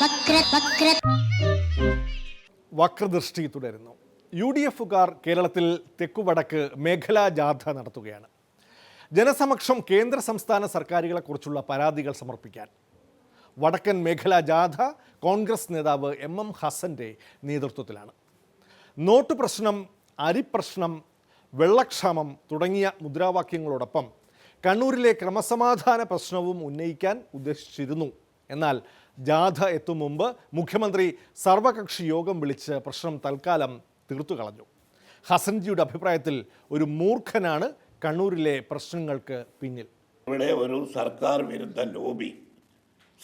വക്ര വക്ര വക്രദൃഷ്ടി തുടരുന്നു. U D എഫുകാർ കേരളത്തിൽ തെക്കുവടക്ക് മേഖലാ ജാഥ നടത്തുകയാണ്. ജനസമക്ഷം കേന്ദ്ര സംസ്ഥാന സർക്കാരുകളെക്കുറിച്ചുള്ള പരാതികൾ സമർപ്പിക്കാൻ. വടക്കൻ മേഖലാ ജാഥ കോൺഗ്രസ് നേതാവ് എം എം ഹസന്റെ നേതൃത്വത്തിലാണ്. നോട്ട് പ്രശ്നം അരിപ്രശ്നം വെള്ളക്ഷാമം തുടങ്ങിയ മുദ്രാവാക്യങ്ങളോടൊപ്പം കണ്ണൂരിലെ ക്രമസമാധാന പ്രശ്നവും ഉന്നയിക്കാൻ ഉദ്ദേശിച്ചിരുന്നു. എന്നാൽ ജാഥ എത്തും മുമ്പ് മുഖ്യമന്ത്രി സർവകക്ഷി യോഗം വിളിച്ച് പ്രശ്നം തൽക്കാലം തീർത്തു കളഞ്ഞു. ഹസൻജിയുടെ അഭിപ്രായത്തിൽ ഒരു മൂർഖനാണ് കണ്ണൂരിലെ പ്രശ്നങ്ങൾക്ക് പിന്നിൽ. ഇവിടെ ഒരു സർക്കാർ വിരുദ്ധ ലോബി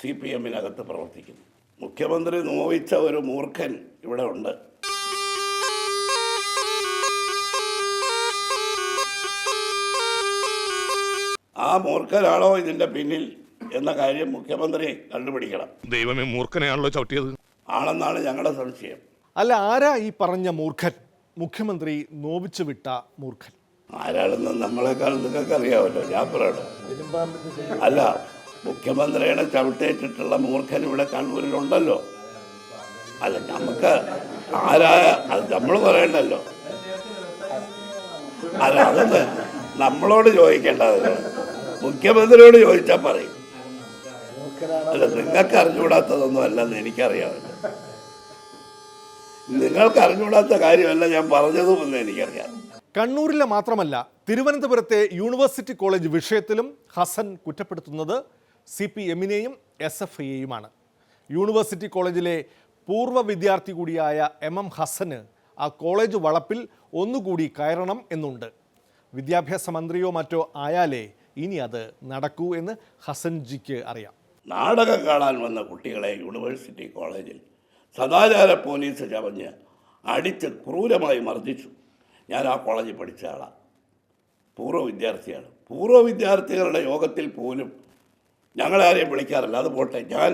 സി പി എമ്മിനകത്ത് പ്രവർത്തിക്കുന്നു. മുഖ്യമന്ത്രി നോവിച്ച ഒരു മൂർഖൻ ഇവിടെ ഉണ്ട്. ആ മൂർഖനാണോ ഇതിന്റെ പിന്നിൽ? എന്ന കാര്യം മുഖ്യമന്ത്രി കണ്ടുപിടിക്കണം. ദൈവമേ മൂർഖനെയാണല്ലോ ചവിട്ടിയത്. ആണെന്നാണ് ഞങ്ങളുടെ സംശയം. അല്ല ആരാ ഈ പറഞ്ഞ മൂർഖൻ? മുഖ്യമന്ത്രി നോവിച്ചു വിട്ട മൂർഖൻ. ആരാണെന്ന് നമ്മളെക്കാൾ നിങ്ങൾക്ക് അറിയാമല്ലോ ഞാൻ പറയണം അല്ല മുഖ്യമന്ത്രിയുടെ ചവിട്ടേറ്റിട്ടുള്ള മൂർഖൻ ഇവിടെ കണ്ണൂരിലുണ്ടല്ലോ. അല്ല നമുക്ക് ആരായ അത് നമ്മൾ പറയണ്ടല്ലോ. അല്ല അതൊന്ന് നമ്മളോട് ചോദിക്കേണ്ടത് മുഖ്യമന്ത്രിയോട് ചോദിച്ചാൽ പറയും. അല്ല നിങ്ങൾക്ക് അറിഞ്ഞുകൂടാത്തതൊന്നും അല്ലെന്ന് എനിക്കറിയാമല്ലോ. നിങ്ങൾക്ക് അറിഞ്ഞുകൂടാത്ത കാര്യമല്ല ഞാൻ പറഞ്ഞതും എന്ന് എനിക്കറിയാം. കണ്ണൂരിലെ മാത്രമല്ല തിരുവനന്തപുരത്തെ യൂണിവേഴ്സിറ്റി കോളേജ് വിഷയത്തിലും ഹസൻ കുറ്റപ്പെടുത്തുന്നത് സി പി എമ്മിനെയും എസ് എഫ് ഐയെയുമാണ് യൂണിവേഴ്സിറ്റി കോളേജിലെ പൂർവ വിദ്യാർത്ഥി കൂടിയായ എം എം ഹസന് ആ കോളേജ് വളപ്പിൽ ഒന്നുകൂടി കയറണം എന്നുണ്ട്. വിദ്യാഭ്യാസ മന്ത്രിയോ മറ്റോ ആയാലേ ഇനി അത് നടക്കൂ എന്ന് ഹസൻജിക്ക് അറിയാം. നാടകം കാണാൻ വന്ന കുട്ടികളെ യൂണിവേഴ്സിറ്റി കോളേജിൽ സദാചാര പോലീസ് ചവഞ്ഞ് അടിച്ച് ക്രൂരമായി മർദ്ദിച്ചു. ഞാൻ ആ കോളേജിൽ പഠിച്ച ആളാണ് പൂർവ വിദ്യാർത്ഥിയാണ്. പൂർവ വിദ്യാർത്ഥികളുടെ യോഗത്തിൽ പോലും ഞങ്ങളാരെയും വിളിക്കാറില്ല. അത് പോട്ടെ. ഞാൻ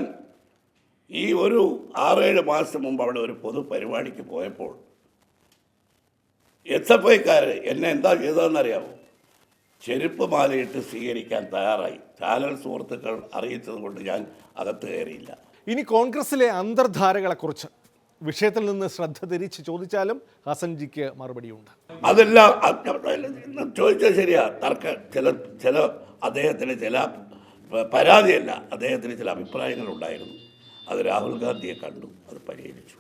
ഈ ഒരു ആറേഴ് മാസം മുമ്പ് അവിടെ ഒരു പൊതു പരിപാടിക്ക് പോയപ്പോൾ എസ് എഫ് ഐക്കാർ എന്നെ എന്താ ചെയ്തതെന്നറിയാമോ ചെരുപ്പ് മാലയിട്ട് സ്വീകരിക്കാൻ തയ്യാറായി. ചാനൽ സുഹൃത്തുക്കൾ അറിയിച്ചത് കൊണ്ട് ഞാൻ അകത്ത് കയറിയില്ല. ഇനി കോൺഗ്രസിലെ അന്തർധാരകളെക്കുറിച്ച് വിഷയത്തിൽ നിന്ന് ശ്രദ്ധ തിരിച്ച് ചോദിച്ചാലും ഹസൻജിക്ക് മറുപടിയുണ്ട്. അതെല്ലാം ചോദിച്ചാൽ ശരിയാ. തർക്ക ചില ചില അദ്ദേഹത്തിന് ചില പരാതിയല്ല. അദ്ദേഹത്തിന് ചില അഭിപ്രായങ്ങൾ ഉണ്ടായിരുന്നു. അത് രാഹുൽ ഗാന്ധിയെ കണ്ടു അത് പരിഹരിച്ചു.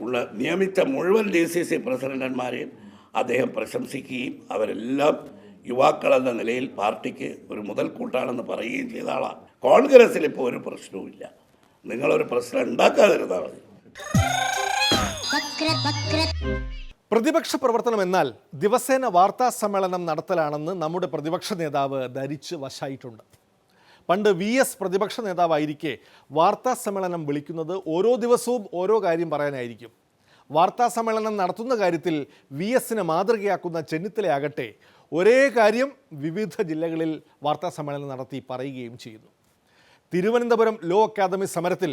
ഉള്ള നിയമിച്ച മുഴുവൻ ഡി സി സി പ്രസിഡന്റന്മാരെയും അദ്ദേഹം പ്രശംസിക്കുകയും അവരെല്ലാം യുവാക്കളെന്ന നിലയിൽ പാർട്ടിക്ക് ഒരു മുതൽക്കൂട്ടാണെന്ന് പറയുകയും ചെയ്ത ആളാണ് കോൺഗ്രസ്സിൽ ഇപ്പോൾ ഒരു പ്രശ്നവുമില്ല. നിങ്ങളൊരു പ്രശ്നം ഉണ്ടാക്കാതിരുന്നാൽ മതി. പ്രതിപക്ഷ പ്രവർത്തനം എന്നാൽ ദിവസേന വാർത്താ സമ്മേളനം നടത്തലാണെന്ന് നമ്മുടെ പ്രതിപക്ഷ നേതാവ് ധരിച്ച് വശായിട്ടുണ്ട്. പണ്ട് വി എസ് പ്രതിപക്ഷ നേതാവായിരിക്കെ വാർത്താ സമ്മേളനം വിളിക്കുന്നത് ഓരോ ദിവസവും ഓരോ കാര്യം പറയാനായിരിക്കും. വാർത്താ സമ്മേളനം നടത്തുന്ന കാര്യത്തിൽ വി എസിനെ മാതൃകയാക്കുന്ന ചെന്നിത്തലയാകട്ടെ ഒരേ കാര്യം വിവിധ ജില്ലകളിൽ വാർത്താ സമ്മേളനം നടത്തി പറയുകയും ചെയ്യുന്നു. തിരുവനന്തപുരം ലോ അക്കാദമി സമരത്തിൽ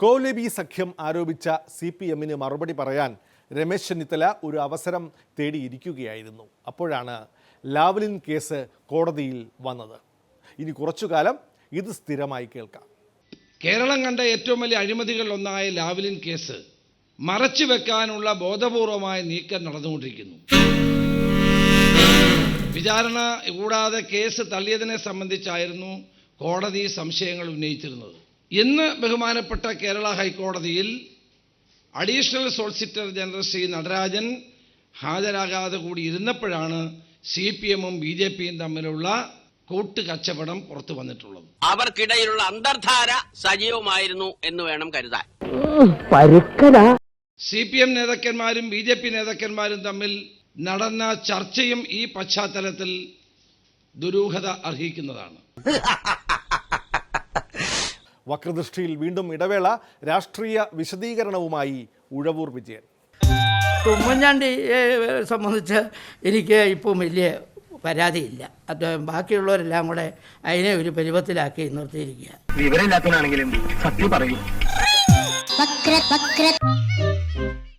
കോലബി സഖ്യം ആരോപിച്ച സി പി എമ്മിന് മറുപടി പറയാൻ രമേശ് ചെന്നിത്തല ഒരു അവസരം തേടിയിരിക്കുകയായിരുന്നു. അപ്പോഴാണ് ലാവ്ലിൻ കേസ് കോടതിയിൽ വന്നത്. ഇനി കുറച്ചു കാലം ഇത് സ്ഥിരമായി കേൾക്കാം. കേരളം കണ്ട ഏറ്റവും വലിയ അഴിമതികളിലൊന്നായ ലാവലിൻ കേസ് മറച്ചു വെക്കാനുള്ള ബോധപൂർവമായ നീക്കം നടന്നുകൊണ്ടിരിക്കുന്നു. വിചാരണ കൂടാതെ കേസ് തള്ളിയതിനെ സംബന്ധിച്ചായിരുന്നു കോടതി സംശയങ്ങൾ ഉന്നയിച്ചിരുന്നത്. ഇന്ന് ബഹുമാനപ്പെട്ട കേരള ഹൈക്കോടതിയിൽ additional solicitor general Shri Natarajan ഹാജരാകാതെ കൂടി ഇരുന്നപ്പോഴാണ് സി പി എമ്മും ബി ജെ പിയും തമ്മിലുള്ള കൂട്ടുകച്ചവടം പുറത്തു വന്നിട്ടുള്ളത്. അവർക്കിടയിലുള്ള അന്തർധാര സജീവമായിരുന്നു എന്ന് വേണം കരുതാൻ. സി പി എം നേതാക്കന്മാരും ബി ജെ പി നേതാക്കന്മാരും തമ്മിൽ നടന്ന ചർച്ചയും ഈ പശ്ചാത്തലത്തിൽ ദുരൂഹത അർഹിക്കുന്നതാണ്. വക്രദൃഷ്ടിയിൽ വീണ്ടും ഇടവേള രാഷ്ട്രീയ വിശദീകരണവുമായി ഉഴവൂർ വിജയൻ. ഉമ്മൻചാണ്ടിയെ സംബന്ധിച്ച് എനിക്ക് ഇപ്പം വലിയ പരാതിയില്ല. അദ്ദേഹം ബാക്കിയുള്ളവരെല്ലാം കൂടെ അതിനെ ഒരു പരിവത്തിലാക്കി നിർത്തിയിരിക്കുക വിവരമില്ലാത്തവനാണെങ്കിലും സത്യം പറയൂ. വക്ര വക്ര